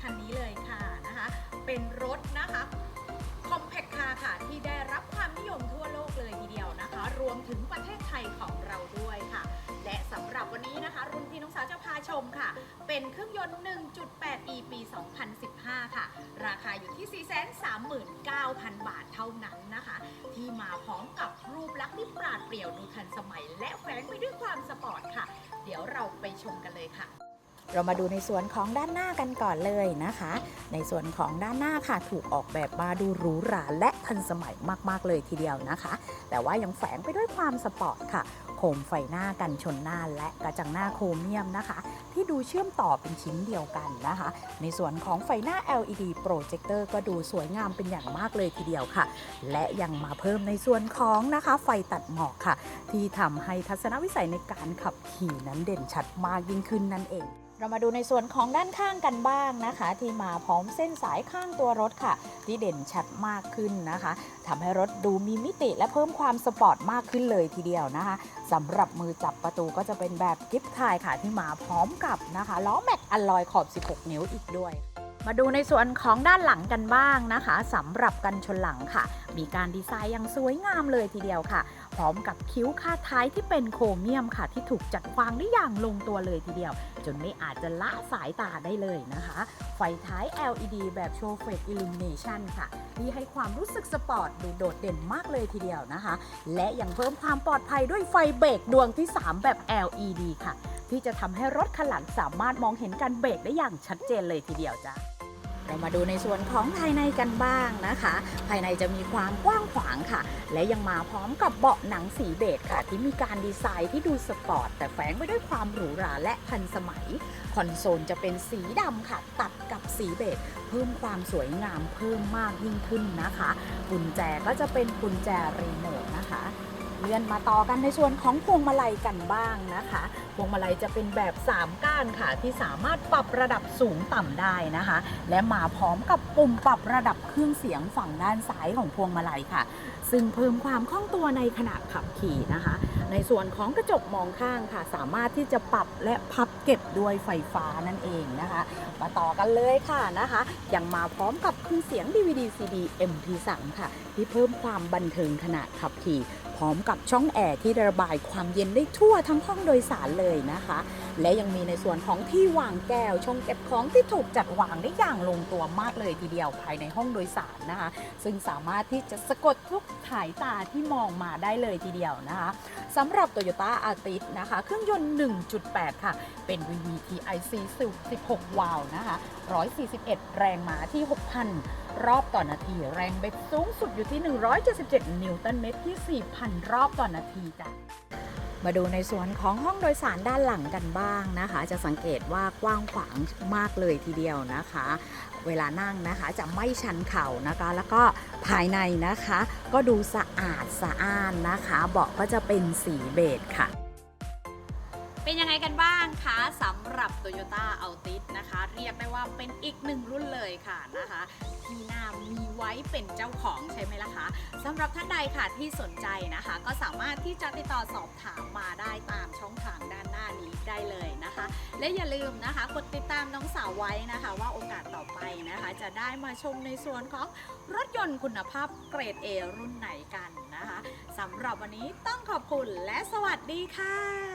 คันนี้เลยค่ะนะคะ เป็นรถนะคะ Compact Car ค่ะที่ได้รับความนิยมทั่วโลกเลยทีเดียวนะคะ รวมถึงประเทศไทยของเราด้วยค่ะ และสำหรับวันนี้นะคะ รุ่นที่น้องสาวจะพาชมค่ะ เป็นเครื่องยนต์ 1.8 e ปี 2015 ค่ะ ราคาอยู่ที่ 439,000 บาทเท่านั้นนะคะ ที่มาพร้อมกับรูปลักษณ์ที่ปราดเปรียวดูทันสมัย และแฝงไปด้วยความสปอร์ตค่ะ เดี๋ยวเราไปชมกันเลยค่ะ เรามาดูในส่วนของด้านหน้ากันก่อนเลยนะคะ ในส่วนของด้านหน้าค่ะถูกออกแบบมาดูหรูหราและทันสมัยมากๆเลยทีเดียวนะคะ แต่ว่ายังแฝงไปด้วยความสปอร์ตค่ะ โคมไฟหน้ากันชนหน้าและกระจังหน้าโครเมียมนะคะ ที่ดูเชื่อมต่อเป็นชิ้นเดียวกันนะคะ ในส่วนของไฟหน้า LED โปรเจคเตอร์ก็ดูสวยงามเป็นอย่างมากเลยทีเดียวค่ะ และยังมาเพิ่มในส่วนของนะคะไฟตัดหมอกค่ะ ที่ทำให้ทัศนวิสัยในการขับขี่นั้นเด่นชัดมากยิ่งขึ้นนั่นเอง เรามาดูในส่วนของด้านข้างกันบ้างนะคะ ที่มาพร้อมเส้นสายข้างตัวรถค่ะ ที่เด่นชัดมากขึ้นนะคะทำให้รถดูมีมิติและเพิ่มความสปอร์ตมากขึ้นเลยทีเดียวนะคะสำหรับมือจับประตูก็จะเป็นแบบกิฟต์ทายค่ะที่มาพร้อมกับนะคะล้อแม็กอลลอยขอบ 16 นิ้วอีกด้วยมาดูในส่วนของด้านหลังกันบ้างนะคะสำหรับกันชนหลังค่ะ มีการดีไซน์อย่างสวยงามเลยทีเดียวค่ะ ร้อมกับคิ้วคาท้ายที่เป็นโครเมียมค่ะ ที่ถูกจัดวางได้อย่างลงตัวเลยทีเดียว จนไม่อาจจะละสายตาได้เลยนะคะ ไฟท้าย LED แบบโชว์เฟกอิลูมิเนชันค่ะ ที่ให้ความรู้สึกสปอร์ตดูโดดเด่นมากเลยทีเดียวนะคะ และยังเพิ่มความปลอดภัยด้วยไฟเบรกดวงที่ 3 แบบ LED ค่ะ ที่จะทำให้รถคันหลังสามารถมองเห็นการเบรกได้อย่างชัดเจนเลยทีเดียวจ้ะ เรามาดูในส่วนของภายในกันบ้างนะคะ ภายในจะมีความกว้างขวางค่ะ และยังมาพร้อมกับเบาะหนังสีเบจค่ะ ที่มีการดีไซน์ที่ดูสปอร์ต แต่แฝงไปด้วยความหรูหราและทันสมัย คอนโซลจะเป็นสีดำค่ะ ตัดกับสีเบจเพิ่มความสวยงามเพิ่มมากยิ่งขึ้นนะคะ กุญแจก็จะเป็นกุญแจรีโมทนะคะ เลื่อนมาต่อกันในส่วนของพวงมาลัยกันบ้างนะคะ พวงมาลัยจะเป็นแบบ 3 ก้านค่ะ ที่สามารถปรับระดับสูงต่ำได้นะคะ และมาพร้อมกับปุ่มปรับระดับเครื่องเสียงฝั่งด้านซ้ายของพวงมาลัยค่ะ ซึ่งเพิ่มความคล่องตัวในขณะขับขี่นะคะ ในส่วนของกระจกมองข้างค่ะ สามารถที่จะปรับและพับเก็บด้วยไฟฟ้านั่นเองนะคะ มาต่อกันเลยค่ะนะคะ ยังมาพร้อมกับเครื่องเสียง DVD CD MP3 ค่ะ ที่เพิ่มความบันเทิงขณะขับขี่ อมกับช่องแอร์ที่ระบายความเย็นได้ทั่วทั้งห้องโดยสารเลยนะคะและยังมีในส่วนของที่วางแก้วชงเก็บของที่ถูกจัดวางได้อย่างลงตัวมากเลยทีเดียวภายในห้องโดยสารนะคะ ซึ่งสามารถที่จะสะกดทุกสายตาที่มองมาได้เลยทีเดียวนะคะสำหรับ Toyota a r t i s นะคะ เครื่องยนต์ 1.8 ค่ะ เป็น VVTiC 16 วาล์วนะคะ 141 แรงม้าที่ 6,000 รอบต่อนาที แรงเบรกสูงสุดอยู่ที่ 177 นิวตันเมตรที่ 4,000 รอบต่อนาทีจ้ะ มาดูในส่วนของห้องโดยสารด้านหลังกันบ้างนะคะ จะสังเกตว่ากว้างขวางมากเลยทีเดียวนะคะ เวลานั่งนะคะจะไม่ชันเข่านะคะ แล้วก็ภายในนะคะ ก็ดูสะอาดสะอ้านนะคะ เบาะก็จะเป็นสีเบจค่ะ เป็นยังไงกันบ้างคะสำ Toyota Altis นะคะ เรียกได้ว่าเป็นอีกหนึ่งรุ่นเลยค่ะนะคะ ที่น่ามีไว้เป็นเจ้าของใช่ไหมล่ะคะสำหรับท่านใดค่ะที่สนใจนะคะ ก็สามารถที่จะติดต่อสอบถามมาได้ตามช่องทางด้านหน้านี้ได้เลยนะคะ และอย่าลืมนะคะกดติดตามน้องสาวไว้นะคะ ว่าโอกาสต่อไปนะคะ จะได้มาชมในส่วนของรถยนต์คุณภาพเกรด A รุ่นไหนกันนะคะสำหรับวันนี้ต้องขอบคุณและสวัสดีค่ะ